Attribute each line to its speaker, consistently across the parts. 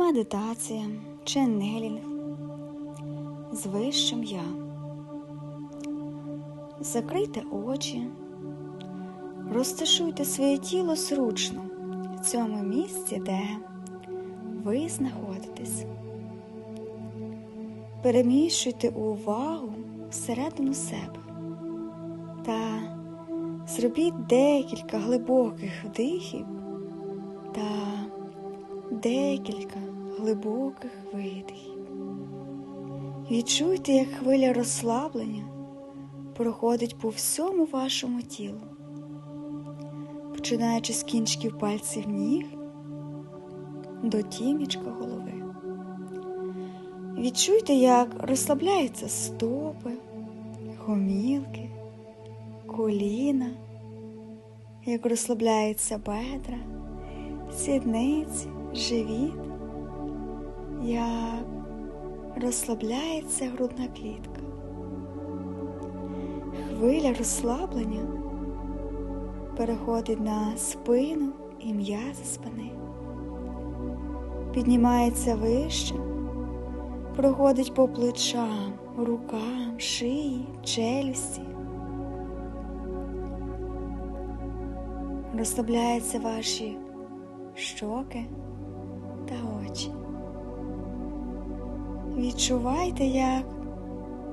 Speaker 1: медитація, ченнелінг з вищим я. Закрийте очі, розташуйте своє тіло зручно в цьому місці, де ви знаходитесь. Переміщуйте увагу всередину себе та зробіть декілька глибоких вдихів та декілька глибоких видихів. Відчуйте, як хвиля розслаблення проходить по всьому вашому тілу, починаючи з кінчиків пальців ніг до тімічка голови. Відчуйте, як розслабляються стопи, гомілки, коліна, як розслабляються бедра, сідниці, живіт, як розслабляється грудна клітка. Хвиля розслаблення переходить на спину і м'язи спини, піднімається вище, проходить по плечам, рукам, шиї, челюсті. Розслабляються ваші щоки Відчувайте, як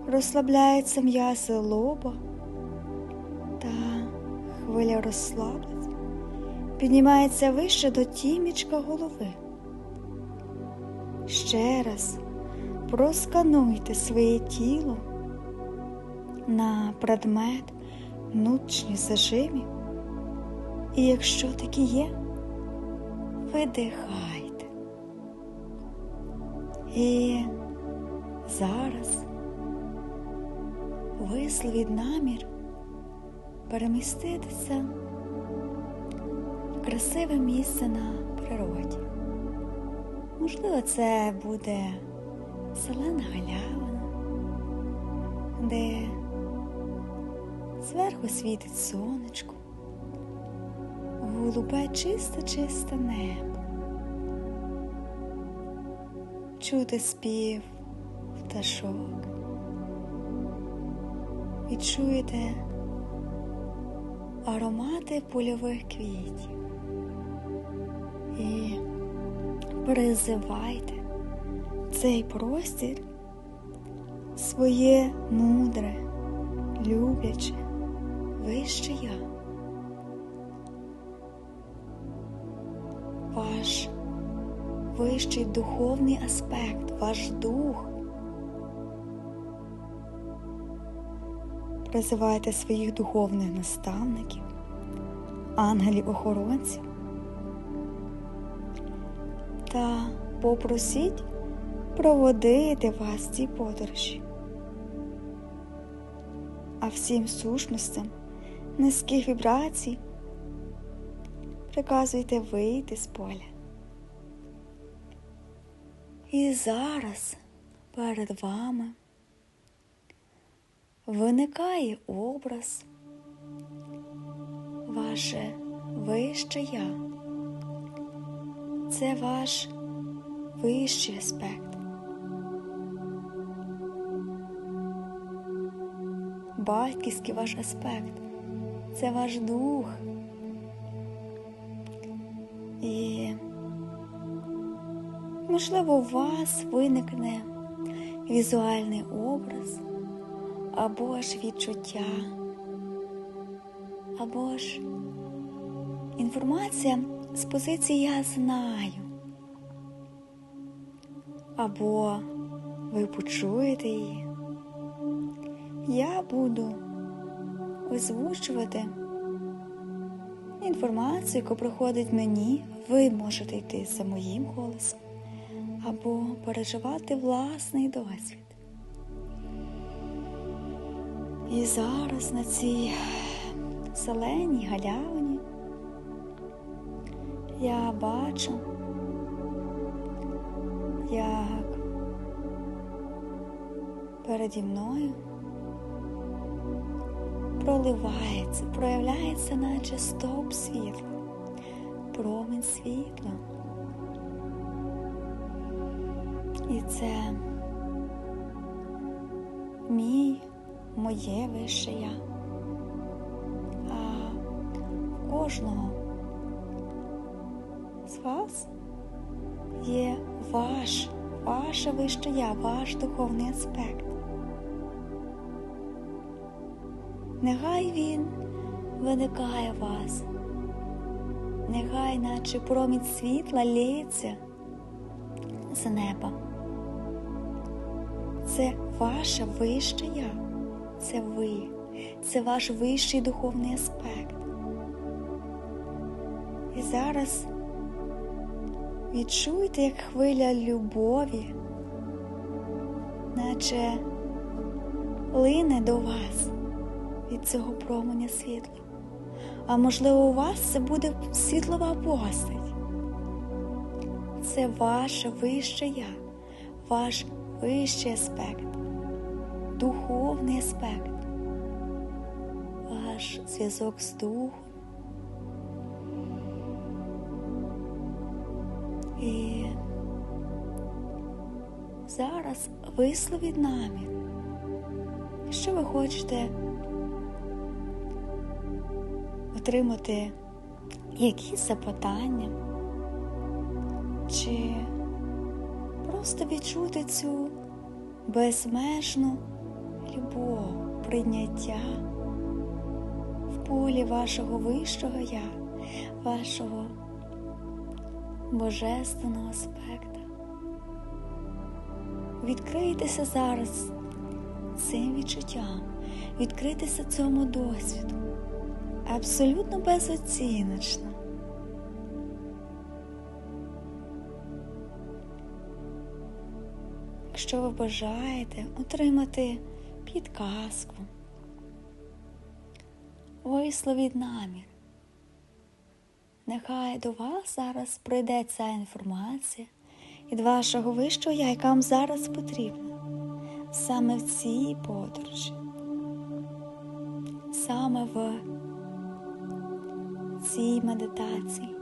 Speaker 1: розслабляється м'ясо лоба та хвиля розслаблення піднімається вище до тімічка голови. Ще раз проскануйте своє тіло на предмет внутрішніх зажимів, і якщо такі є, видихайте. І зараз висловіть намір переміститися в красиве місце на природі. Можливо, це буде зелена галявина, де зверху світить сонечко, голубе чисте-чисте небо. Чути спів пташок. Відчуєте аромати польових квітів і призивайте цей простір своє мудре, любляче, вище я. Ваш вищий духовний аспект, ваш дух. Призивайте своїх духовних наставників, ангелів-охоронців та попросіть проводити вас ці подорожі. А всім сущностям низьких вібрацій приказуйте вийти з поля. І зараз перед вами виникає образ, ваше вище я. Це ваш вищий аспект. Батьківський ваш аспект. Це ваш дух. І Можливо, у вас виникне візуальний образ, або ж відчуття, або ж інформація з позиції Я знаю. Або ви почуєте її. Я буду озвучувати інформацію, яка приходить мені, ви можете йти за моїм голосом або переживати власний досвід. І зараз на цій зеленій галявині я бачу, як переді мною проливається, проявляється, наче стовп світла, промінь світла. І це мій, моє вище я. А в кожного з вас є ваш, ваше вище я, ваш духовний аспект. Нехай він виникає вас, нехай, наче промінь світла лється з неба. Це ваше вище я, це ви, це ваш вищий духовний аспект. І зараз відчуйте, як хвиля любові, наче лине до вас від цього променя світла. А можливо, у вас це буде світлова постать. Це ваше вище я, ваш вищий аспект, духовний аспект, ваш зв'язок з духом. І зараз висловіть намір, що ви хочете отримати якісь запитання, чи просто відчути цю безмежну любов, прийняття в полі вашого вищого я, вашого божественного аспекта. Відкрийтеся зараз цим відчуттям, відкрийтеся цьому досвіду абсолютно безоціночно. Якщо ви бажаєте отримати підказку, висловіть намір. Нехай до вас зараз прийде ця інформація від вашого вищого я, яка вам зараз потрібна, саме в цій подорожі, саме в цій медитації.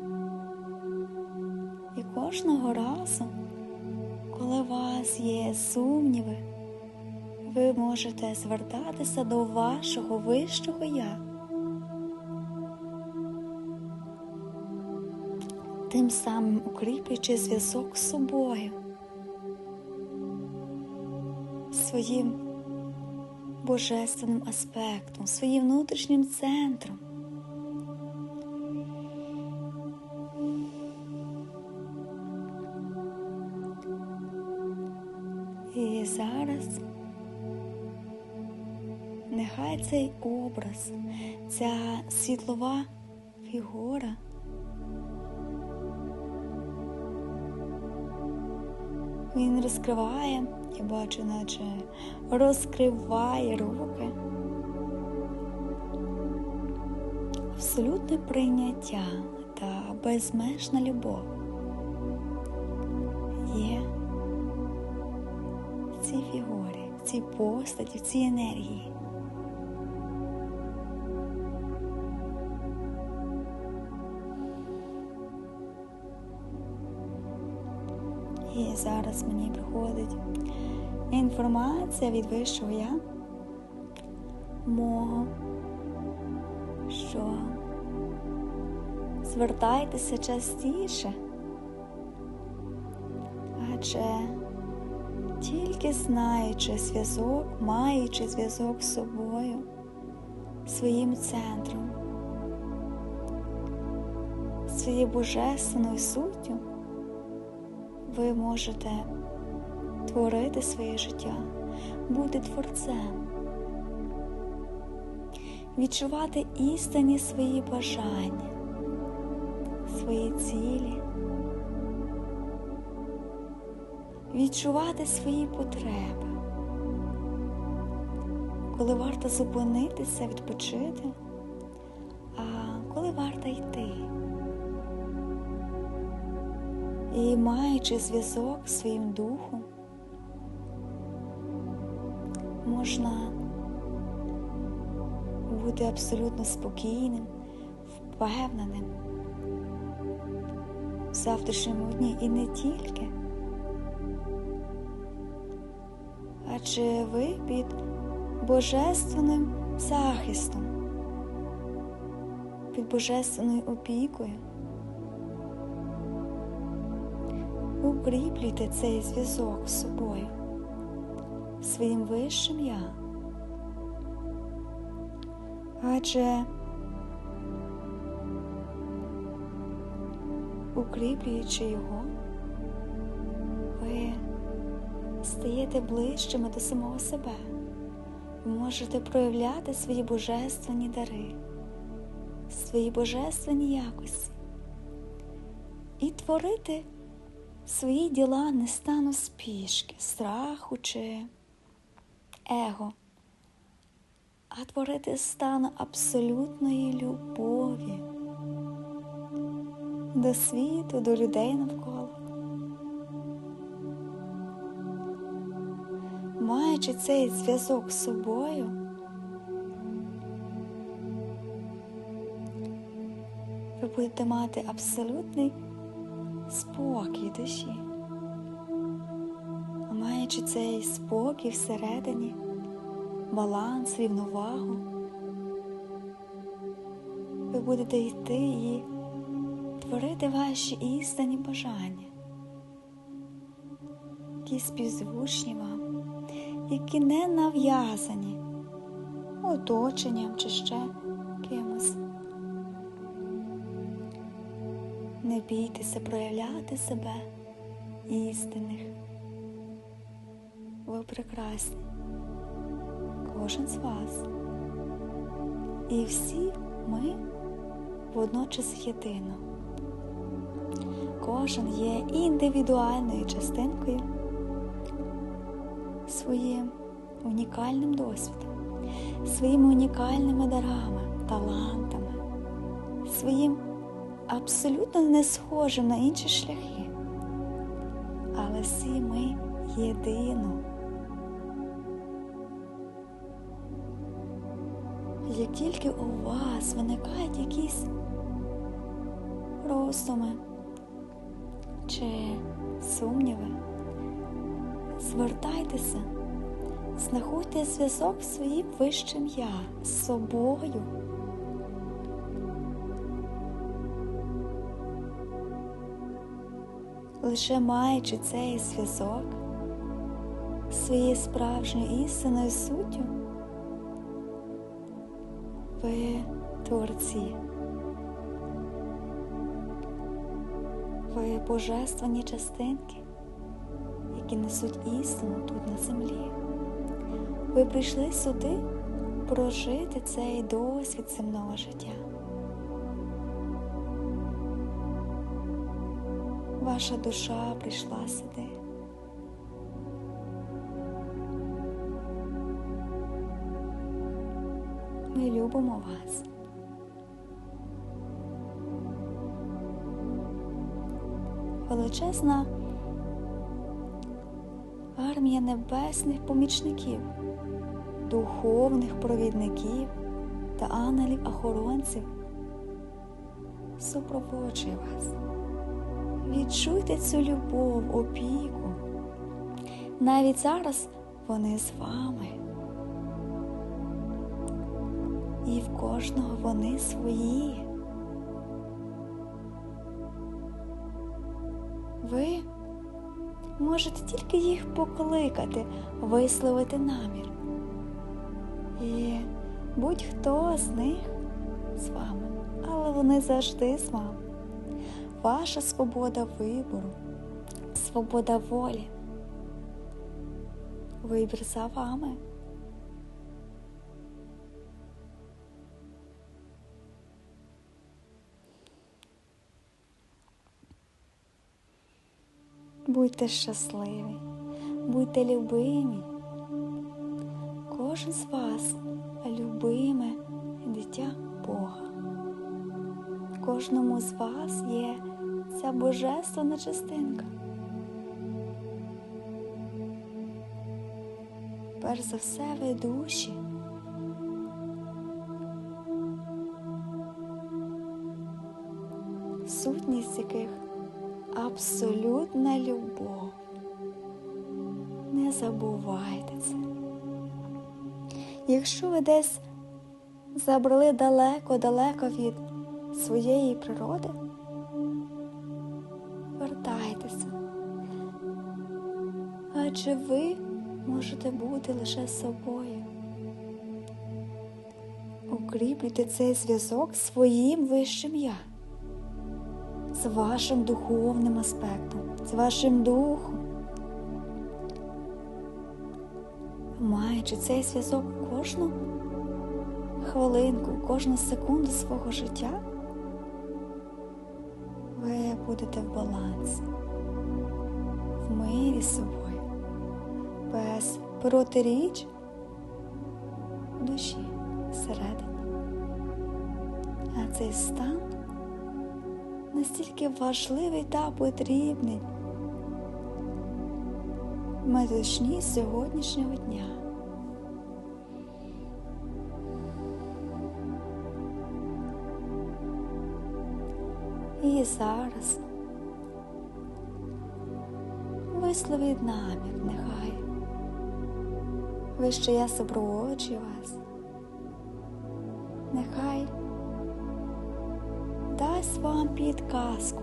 Speaker 1: І кожного разу, коли у вас є сумніви, ви можете звертатися до вашого вищого я. Тим самим укріплюючи зв'язок з собою, своїм божественним аспектом, своїм внутрішнім центром. Цей образ, ця світлова фігура він розкриває, я бачу, наче розкриває руки. Абсолютне прийняття та безмежна любов є в цій фігурі, в цій постаті, в цій енергії. Зараз мені приходить інформація від вищого я мого, що звертайтеся частіше, адже тільки знаючи зв'язок, маючи зв'язок з собою, своїм центром, своєю божественною суттю, ви можете творити своє життя, бути творцем, відчувати істинні свої бажання, свої цілі, відчувати свої потреби, коли варто зупинитися, відпочити, а коли варто йти. І маючи зв'язок з своїм духом, можна бути абсолютно спокійним, впевненим в завтрашньому дні і не тільки, адже ви під божественним захистом, під божественною опікою. Укріплюйте цей зв'язок з собою, своїм вищим я. Адже укріплюючи його, ви стаєте ближчими до самого себе. Можете проявляти свої божественні дари, свої божественні якості і творити свої діла не стану спішки, страху чи его, а творити стану абсолютної любові до світу, до людей навколо. Маючи цей зв'язок з собою, ви будете мати абсолютний спокій душі. А маючи цей спокій всередині, баланс, рівновагу, ви будете йти і творити ваші істинні бажання, які співзвучні вам, які не нав'язані оточенням чи ще кимось. Не бійтеся проявляти себе істинних. Ви прекрасні, кожен з вас. І всі ми водночас єдино. Кожен є індивідуальною частинкою своїм унікальним досвідом, своїми унікальними дарами, талантами, своїм абсолютно не схожим на інші шляхи. Але всі ми єдино. Як тільки у вас виникають якісь роздуми чи сумніви, звертайтеся, знаходьте зв'язок з своїм вищим я, з собою. Лише маючи цей зв'язок своєю справжньою істинною суттю, ви творці, ви божественні частинки, які несуть істину тут на землі. Ви прийшли сюди прожити цей досвід земного життя. Ваша душа прийшла сюди. Ми любимо вас. Величезна армія небесних помічників, духовних провідників та ангелів-охоронців супроводжує вас. Відчуйте цю любов, опіку. Навіть зараз вони з вами. І в кожного вони свої. Ви можете тільки їх покликати, висловити намір. І будь-хто з них з вами, але вони завжди з вами ваша свобода вибору, свобода волі. Вибір за вами. Будьте щасливі, будьте любимі. Кожен з вас любиме дитя Бога. Кожному з вас є ця божественна частинка. Перш за все ви душі. Сутність яких абсолютна любов, Не забувайте це. Якщо ви десь забрали далеко-далеко від своєї природи, Адже ви можете бути лише собою. Укріплюйте цей зв'язок своїм вищим я, з вашим духовним аспектом, з вашим духом. Маючи цей зв'язок кожну хвилинку, кожну секунду свого життя, ви будете в балансі, в мирі собою, без протиріч душі всередині. А цей стан настільки важливий та потрібний в метушні сьогоднішнього дня. І зараз висловіть намір нехай. Вище я супроводжую вас. Нехай дасть вам підказку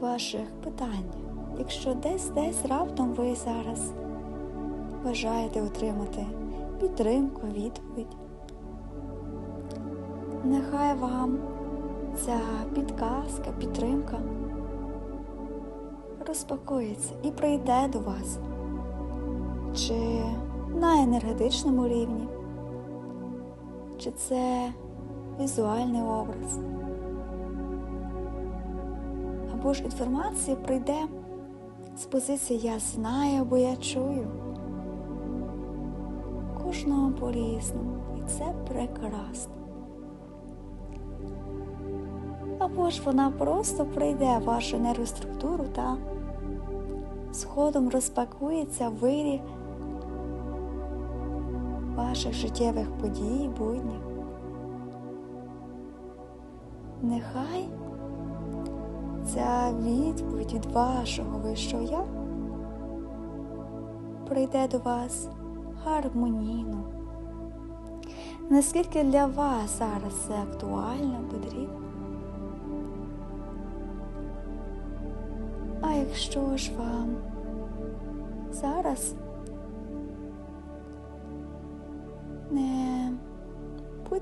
Speaker 1: ваших питань, якщо десь десь раптом ви зараз бажаєте отримати підтримку, відповідь. Нехай вам ця підказка, підтримка розпакується і прийде до вас, чи на енергетичному рівні, чи це візуальний образ. Або ж інформація прийде з позиції я знаю або я чую. Кожного по-різному, і це прекрасно. Або ж вона просто прийде в вашу нейроструктуру та згодом розпакується вирі ваших життєвих подій, буднів. Нехай ця відповідь від вашого вищого я прийде до вас гармонійно. Наскільки для вас зараз це актуально потрібно? А якщо ж вам зараз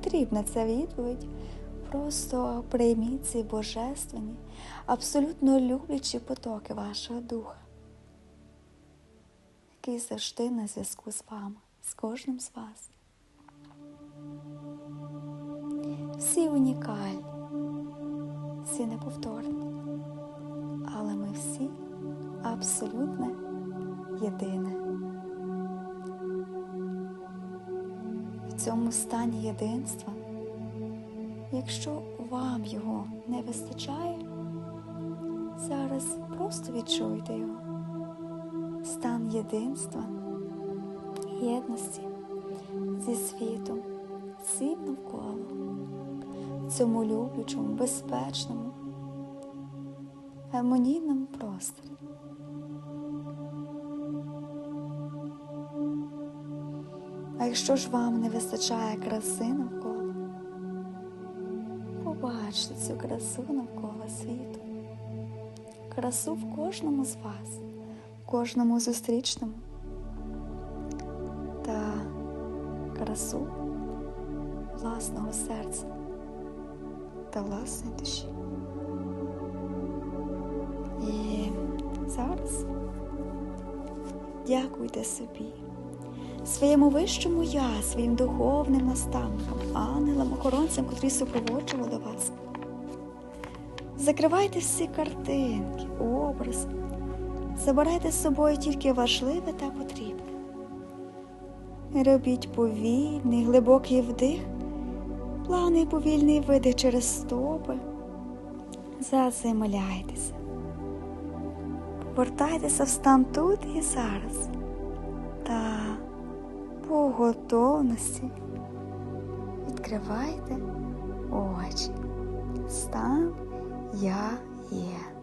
Speaker 1: потрібна ця відповідь, просто прийміть ці божественні, абсолютно люблячі потоки вашого духа, який завжди на зв'язку з вами, з кожним з вас. Всі унікальні, всі неповторні але ми всі абсолютно єдине. Цьому стані єдинства, якщо вам його не вистачає, зараз просто відчуйте його, стан єдинства, єдності зі світом, всім навколо, цьому люблячому, безпечному гармонійному просторі. А якщо ж вам не вистачає краси навколо, побачте цю красу навколо світу, красу в кожному з вас, в кожному зустрічному. Та красу власного серця та власної душі. І зараз дякуйте собі, своєму вищому я, своїм духовним наставникам, ангелам, охоронцям, котрі супроводжували вас. Закривайте всі картинки, образи, забирайте з собою тільки важливе та потрібне. Робіть повільний, глибокий вдих, плавний повільний видих через стопи. Заземляйтеся. Повертайтеся в стан тут і зараз та по готовності відкривайте очі. Стан я є.